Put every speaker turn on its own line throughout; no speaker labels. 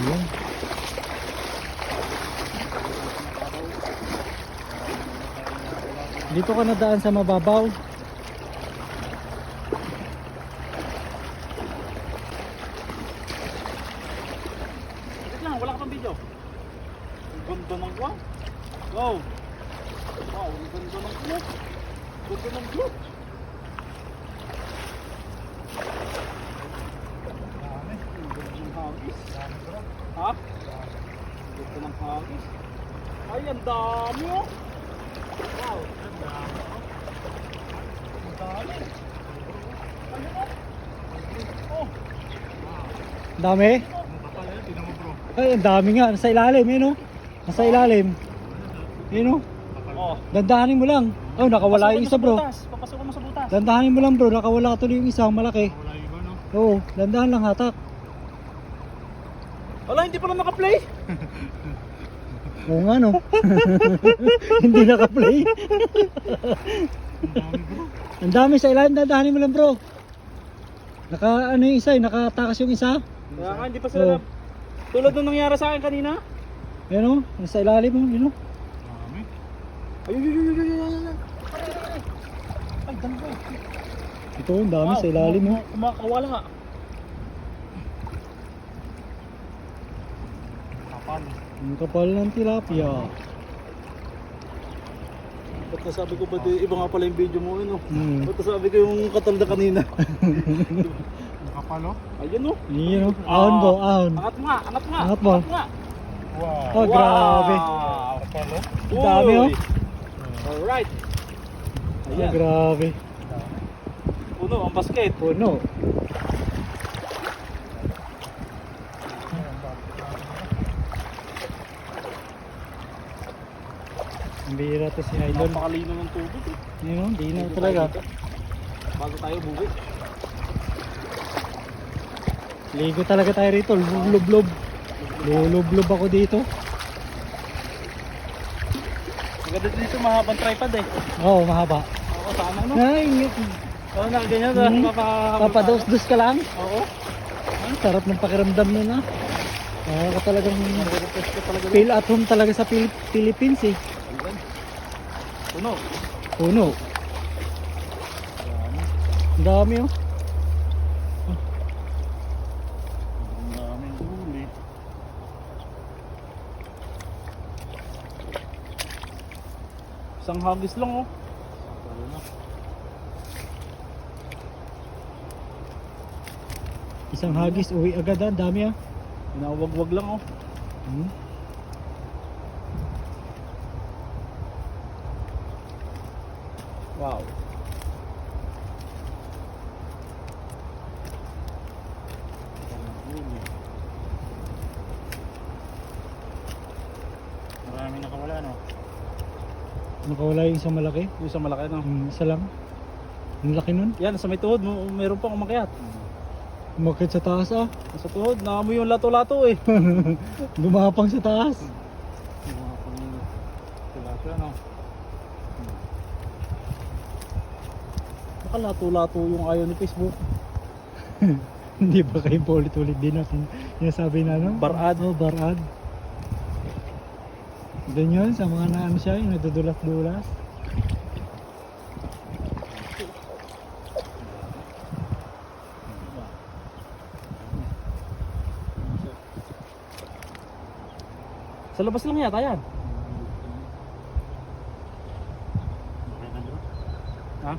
Ayan. Dito ka nadaan sa mababaw.
Wait lang, wala ka pang video. Ang ganda ng kwan. Wow. Wow, ang ganda ng vlog. Ganda ng vlog. Dami. Ang ganda ng hagis. Ha? Ganda ng hagis. Ay, ang dami oh. Wow. Ang dami oh. Ang dami. Ano oh? Oh.
Dami. Ay, ang dami nga. Nasa ilalim, yun o. Nasa ilalim. Yun o.
Oh.
Dandahanin mo lang. Oh, nakawala yung isa bro.
Papasukan mo sa butas.
Dandahanin mo lang bro. Nakawala tuloy yung isa. Malaki.
Wala iba no?
Oo, dandahan lang hatak.
Wala, hindi pala naka-play.
Oo nga no. Hindi naka-play.
Ang dami
dami sa ilalim. Dandahanin mo lang bro. Naka ano yung isa eh. Nakatakas yung isa.
Kaya nga, hindi pa
Oo.
sila na... Tulad nung nangyari sa akin kanina.
Yun o. Nasa ilalim mo. Yun o.
Dami. Ay, ay, ay, ay, ay, ay, ay. Dalawa.
Ito, ang dami sa ilalim mo.
kuma- Kumakawala Kapal.
Ang kapal ng tilapia.
Ba't nasabi ko ba di, iba nga pala yung video mo yun oh.
Hmm.
Ba't nasabi ko yung katalda kanina? Kapal oh. Ayun oh.
Yun o. Ahon po, ahon.
Angat mo nga, angat mo nga.
Angat mo.
nga. Wow.
Oh, grabe.
Kapal oh.
Ang dami, oh.
Alright.
Oh,
Ayan.
grabe.
Puno ang basket.
Puno. Ang bihira to si Idol.
Napakalino ng tubig eh.
Yun o, di na
Bago
talaga.
Bago tayo buwi.
Ligo talaga tayo rito. Lublob-lob. Lulublob ako dito.
Maganda dito mahabang tripod eh.
Oo, mahaba.
Oo, sana no?
Ay, ngit.
Oo, nakaganyan.
Hmm.
Hmm. Papa,
Papados-dos ka lang.
Oo.
Ang sarap ng pakiramdam nun ah. Ah, ka talagang feel at home talaga sa Pil- Philippines eh.
Puno.
Puno. Ang dami oh.
Ang huli. Isang hagis lang oh.
Isang hagis, uwi agad ah. Dami ah.
Inawag-wag lang oh.
Hmm.
Wow. Marami nakawala no.
Nakawala yung isang malaki.
Yung isang malaki no.
Hmm, isa lang. Ang laki nun.
Yan, sa may tuhod meron pang umakyat.
Umakit sa taas ah.
Sa tuhod, naamoy yung lato-lato eh.
Gumapang sa taas.
Mga pang tilapia no. Baka lato-lato yung ayaw ni Facebook.
Hindi ba kayo paulit-ulit din natin sinasabi na ano?
Barad.
Oh, barad. Doon yun, sa mga na ano siya, yung nadudulas-dulas.
Sa labas lang yata yan. Ha?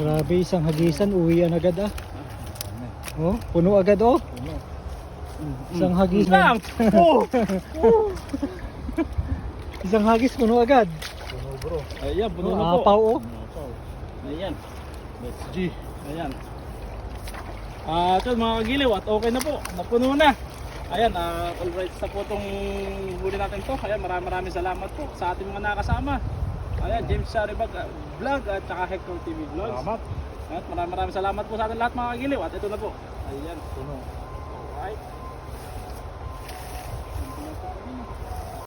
Grabe, isang hagisan, uwian agad ah. Oh, puno agad oh. Isang hagis
lang. Oh.
Isang hagis, puno agad.
Puno bro. Ayan, puno
Oh,
na po.
apaw oh.
Ayan. Let's G. Ayan. Ah, ito mga kagiliw at okay na po. Napuno na. Ayan, ah, all right sa po itong huli natin to. Ayan, maraming maraming salamat po sa ating mga nakasama. Ayan, James Saribag ah, Vlog at saka Hector TV Vlogs. Salamat. At maraming maraming salamat po sa ating lahat mga kagiliw at ito na po. Ayan, puno. Alright.